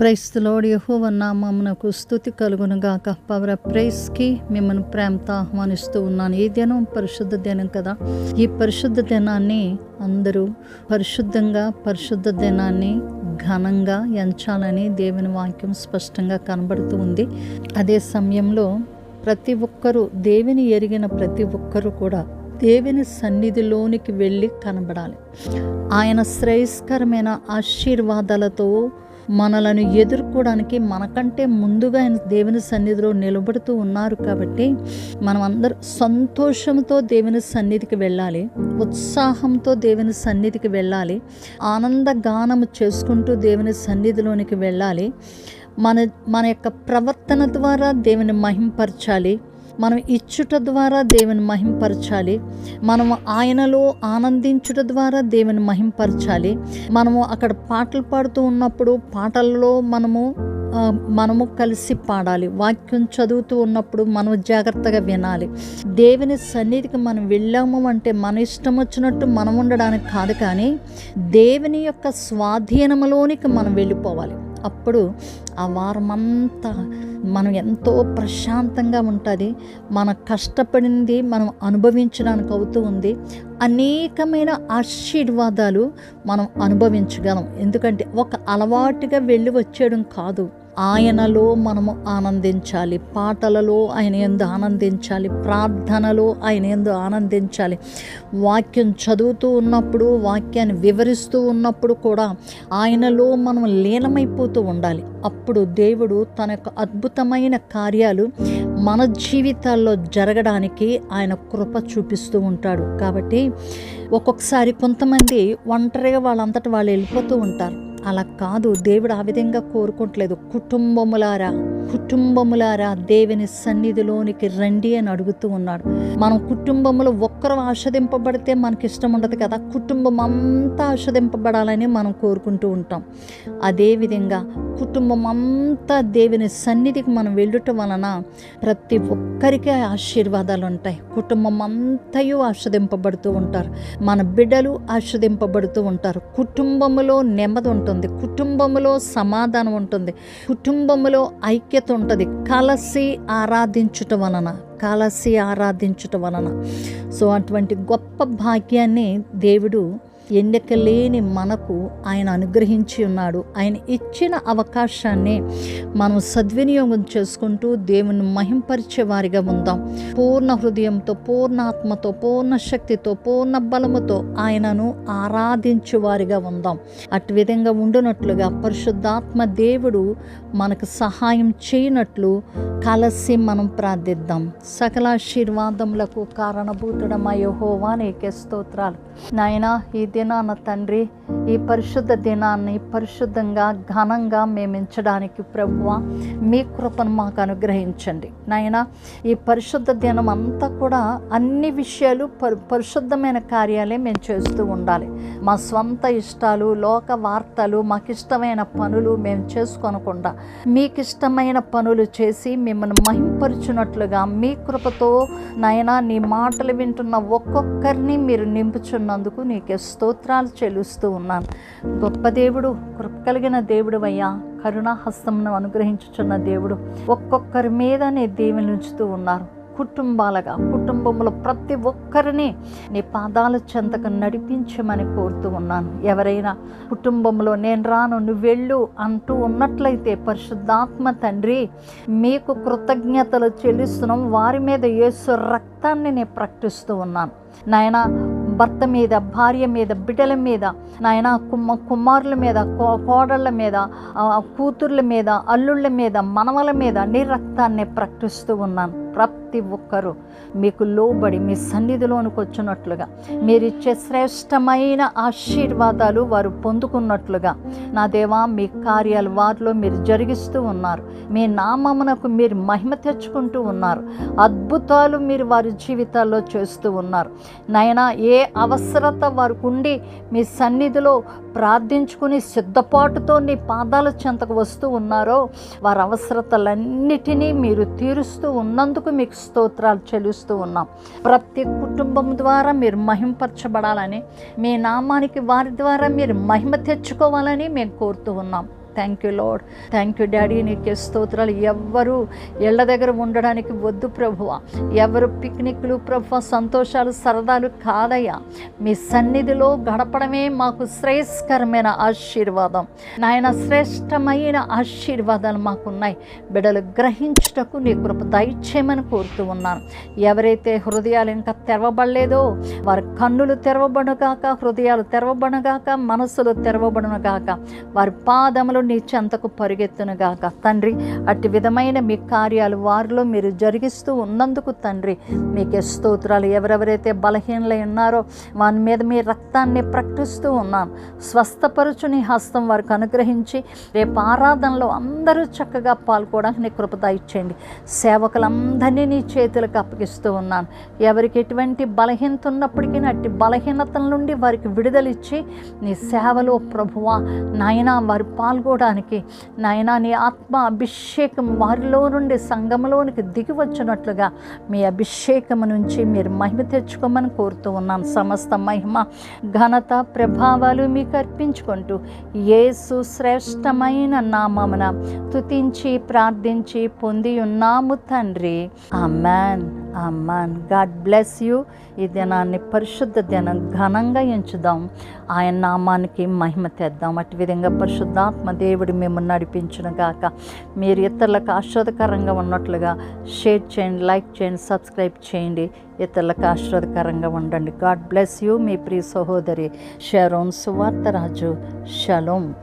క్రైస్తులోడు యహోవ నామమునకు స్థుతి కలుగునుగాక పవర్ ప్రైస్కి మిమ్మల్ని ప్రేమతో ఆహ్వానిస్తూ ఉన్నాను. ఈ దినం పరిశుద్ధ దినం కదా. ఈ పరిశుద్ధ దినాన్ని అందరూ పరిశుద్ధంగా పరిశుద్ధ దినాన్ని ఘనంగా ఎంచాలని దేవుని వాక్యం స్పష్టంగా కనబడుతూ ఉంది. అదే సమయంలో ప్రతి ఒక్కరూ దేవిని ఎరిగిన ప్రతి ఒక్కరూ కూడా దేవుని సన్నిధిలోనికి వెళ్ళి కనబడాలి. ఆయన శ్రేయస్కరమైన ఆశీర్వాదాలతో మనలను ఎదుర్కోవడానికి మనకంటే ముందుగా ఆయన దేవుని సన్నిధిలో నిలబడుతూ ఉన్నారు కాబట్టి మనం అందరూ సంతోషంతో దేవుని సన్నిధికి వెళ్ళాలి ఉత్సాహంతో దేవుని సన్నిధికి వెళ్ళాలి ఆనంద గానము చేసుకుంటూ దేవుని సన్నిధిలోనికి వెళ్ళాలి మన మన యొక్క ప్రవర్తన ద్వారా దేవుని మహింపరచాలి మనం ఇచ్చుట ద్వారా దేవుని మహింపరచాలి. మనము ఆయనలో ఆనందించుట ద్వారా దేవుని మహింపరచాలి. మనము అక్కడ పాటలు పాడుతూ ఉన్నప్పుడు పాటల్లో మనము మనము కలిసి పాడాలి. వాక్యం చదువుతూ ఉన్నప్పుడు మనం జాగ్రత్తగా వినాలి. దేవుని సన్నిధికి మనం వెళ్ళాము అంటే మన ఇష్టం వచ్చినట్టు మనం ఉండడానికి కాదు కానీ దేవుని యొక్క స్వాధీనంలోనికి మనం వెళ్ళిపోవాలి. అప్పుడు ఆ వారమంతా మనం ఎంతో ప్రశాంతంగా ఉంటుంది. మన కష్టపడింది మనం అనుభవించడానికి అవుతూ ఉంది. అనేకమైన ఆశీర్వాదాలు మనం అనుభవించగలం. ఎందుకంటే ఒక అలవాటుగా వెళ్ళి వచ్చేయడం కాదు. ఆయనలో మనము ఆనందించాలి. పాటలలో ఆయన ఎందు ఆనందించాలి. ప్రార్థనలో ఆయన ఎందు ఆనందించాలి. వాక్యం చదువుతూ ఉన్నప్పుడు వాక్యాన్ని వివరిస్తూ ఉన్నప్పుడు కూడా ఆయనలో మనం లీనమైపోతూ ఉండాలి. అప్పుడు దేవుడు తన యొక్క అద్భుతమైన కార్యాలు మన జీవితాల్లో జరగడానికి ఆయన కృప చూపిస్తూ ఉంటాడు. కాబట్టి ఒక్కొక్కసారి కొంతమంది ఒంటరిగా వాళ్ళంతటా వాళ్ళు వెళ్ళిపోతూ ఉంటారు. అలా కాదు దేవుడు ఆ విధంగా కోరుకుంటలేదు. కుటుంబములారా కుటుంబములారా దేవుని సన్నిధిలోనికి రండి అని అడుగుతూ ఉన్నాడు. మనం కుటుంబంలో ఒక్కరు ఆస్వాదింపబడితే మనకి ఇష్టం ఉండదు కదా. కుటుంబం అంతా ఆస్వాదింపబడాలని మనం కోరుకుంటూ ఉంటాం. అదేవిధంగా కుటుంబం అంతా దేవుని సన్నిధికి మనం వెళ్ళటం వలన ప్రతి ఒక్కరికి ఆశీర్వాదాలు ఉంటాయి. కుటుంబం అంతయు ఆస్వాదింపబడుతూ ఉంటారు. మన బిడ్డలు ఆస్వాదింపబడుతూ ఉంటారు. కుటుంబంలో నెమ్మది ఉంటుంది. కుటుంబంలో సమాధానం ఉంటుంది. కుటుంబంలో ఐక్యత ఉంటుంది. కలసి ఆరాధించుట వలన కలసి ఆరాధించుట వలన. సో అటువంటి గొప్ప భాగ్యాన్ని దేవుడు ఎన్నిక లేని మనకు ఆయన అనుగ్రహించి ఉన్నాడు. ఆయన ఇచ్చిన అవకాశాన్ని మనం సద్వినియోగం చేసుకుంటూ దేవుని మహింపరిచే వారిగా ఉందాం. పూర్ణ హృదయంతో పూర్ణ ఆత్మతో పూర్ణ శక్తితో పూర్ణ బలముతో ఆయనను ఆరాధించేవారిగా ఉందాం. అటు విధంగా ఉండునట్లుగా పరిశుద్ధాత్మ దేవుడు మనకు సహాయం చేయనట్లు కలిసి మనం ప్రార్థిద్దాం. సకల ఆశీర్వాదములకు కారణభూతుడమయోహోవా నీకే స్తోత్రాలు. నాయన ఈ దినాన తండ్రి ఈ పరిశుద్ధ దినాన్ని పరిశుద్ధంగా ఘనంగా మేము ఎంచడానికి ప్రభువ మీ కృపను మాకు అనుగ్రహించండి. నాయన ఈ పరిశుద్ధ దినం అంతా కూడా అన్ని విషయాలు పరి పరిశుద్ధమైన కార్యాలే మేము చేస్తూ ఉండాలి. మా స్వంత ఇష్టాలు లోక వార్తలు మాకు ఇష్టమైన పనులు మేము చేసుకోనకుండా మీకు ఇష్టమైన పనులు చేసి మిమ్మల్ని మహింపరుచున్నట్లుగా మీ కృపతో నాయన నీ మాటలు వింటున్న ఒక్కొక్కరిని మీరు నింపుచున్నందుకు నీకే స్తోత్రాలు చెల్లుస్తూ ఉన్నాను. గొప్ప దేవుడు కృప కలిగిన దేవుడు అయ్యా కరుణాహస్తమును అనుగ్రహించుచున్న దేవుడు. ఒక్కొక్కరి మీద నీ దీవెని ఉంచుతూ ఉన్నారు. కుటుంబాలుగా కుటుంబంలో ప్రతి ఒక్కరిని నీ పాదాల చెంతకు నడిపించమని కోరుతూ ఉన్నాను. ఎవరైనా కుటుంబంలో నేను రాను నువ్వు వెళ్ళు అంటూ ఉన్నట్లయితే పరిశుద్ధాత్మ తండ్రి మీకు కృతజ్ఞతలు చెల్లిస్తున్నాం. వారి మీద యేసు రక్తాన్ని నేను ప్రకటిస్తూ ఉన్నాను. నాయన భర్త మీద భార్య మీద బిడ్డల మీద నాయన కుమ్మ కుమారుల మీద కో- కోడళ్ళ మీద కూతుర్ల మీద అల్లుళ్ళ మీద మనవల మీద నీ రక్తాన్ని ప్రకటిస్తూ ఉన్నాను. ప్రతి ఒక్కరూ మీకు లోబడి మీ సన్నిధిలోనికి వచ్చినట్లుగా మీరిచ్చే శ్రేష్టమైన ఆశీర్వాదాలు వారు పొందుకున్నట్లుగా. నా దేవా మీ కార్యాలు వారిలో మీరు జరిగిస్తూ ఉన్నారు. మీ నామమునకు మీరు మహిమ తెచ్చుకుంటూ ఉన్నారు. అద్భుతాలు మీరు వారి జీవితాల్లో చేస్తూ ఉన్నారు. నైనా ఏ అవసరత వారికి ఉండి మీ సన్నిధిలో ప్రార్థించుకుని సిద్ధపాటుతో నీ పాదాల చెంతకు వస్తూ ఉన్నారో వారి అవసరతలన్నిటినీ మీరు తీరుస్తూ ఉన్నందుకు మీకు స్తోత్రాలు చెల్లిస్తూ ఉన్నాం. ప్రతి కుటుంబం ద్వారా మీరు మహింపరచబడాలని మీ నామానికి వారి ద్వారా మీరు మహిమ తెచ్చుకోవాలని మేము కోరుతూ ఉన్నాం. Thank you Lord thank you daddy నీకే స్తోత్రాలు. ఎవ్వరు ఇళ్ళ దగ్గర ఉండడానికి వద్దు ప్రభువ. ఎవరు పిక్నిక్లు ప్రభు సంతోషాలు సరదాలు కాదయ్యా. మీ సన్నిధిలో గడపడమే మాకు శ్రేయస్కరమైన ఆశీర్వాదం. నాయన శ్రేష్టమైన ఆశీర్వాదాలు మాకున్నాయి. బిడ్డలు గ్రహించుటకు నీ కృప దయచేయమని కోరుతూ ఉన్నాను. ఎవరైతే హృదయాలు ఇంకా తెరవబడలేదో వారి కన్నులు తెరవబడుగాక హృదయాలు తెరవబడుగాక మనసులు తెరవబడునుగాక వారి పాదములు నీ చెంతకు పరిగెత్తునుగాక తండ్రి అట్టి విధమైన మీ కార్యాలు వారిలో మీరు జరిగిస్తూ ఉన్నందుకు తండ్రి మీకే స్తోత్రాలు. ఎవరెవరైతే బలహీనలై ఉన్నారో వారి మీద మీ రక్తాన్ని ప్రకటిస్తూ ఉన్నాను స్వస్థపరుచుని హస్తం వారికి అనుగ్రహించి రేపు ఆరాధనలో అందరూ చక్కగా పాల్గొనడానికి నీ కృపద ఇచ్చేయండి సేవకులందరినీ నీ చేతులకు అప్పగిస్తూ ఉన్నాను ఎవరికి ఎటువంటి బలహీనత ఉన్నప్పటికీ అట్టి బలహీనతల నుండి వారికి విడుదలిచ్చి నీ సేవలో ప్రభువా నాయన వారు పాల్గొనడానికి నాయన నీ ఆత్మ అభిషేకం వారిలో నుండి సంఘంలోనికి దిగి వచ్చినట్లుగా మీ అభిషేకము నుంచి మీరు మహిమ తెచ్చుకోమని కోరుతూ ఉన్నాను. సమస్త మహిమ ఘనత ప్రభావాలు మీకు అర్పించుకుంటూ యేసు శ్రేష్టమైన నామమున తుతించి ప్రార్థించి పొంది ఉన్నాము తండ్రి. Amen amen God bless you ఈ దినాన్ని పరిశుద్ధ దినం ఘనంగా ఎంచుదాం. ఆయన నామానికి మహిమ తెద్దాం. అటు విధంగా పరిశుద్ధాత్మ దేవుడు మేము నడిపించిన గాక. మీరు ఇతరులకు ఆశ్రదకరంగా ఉన్నట్లుగా షేర్ చేయండి లైక్ చేయండి సబ్స్క్రైబ్ చేయండి. ఇతరులకు ఆశ్రదకరంగా ఉండండి. గాడ్ బ్లెస్ యూ మీ ప్రియ సహోదరి షరోన్ సువార్తరాజు. షలోం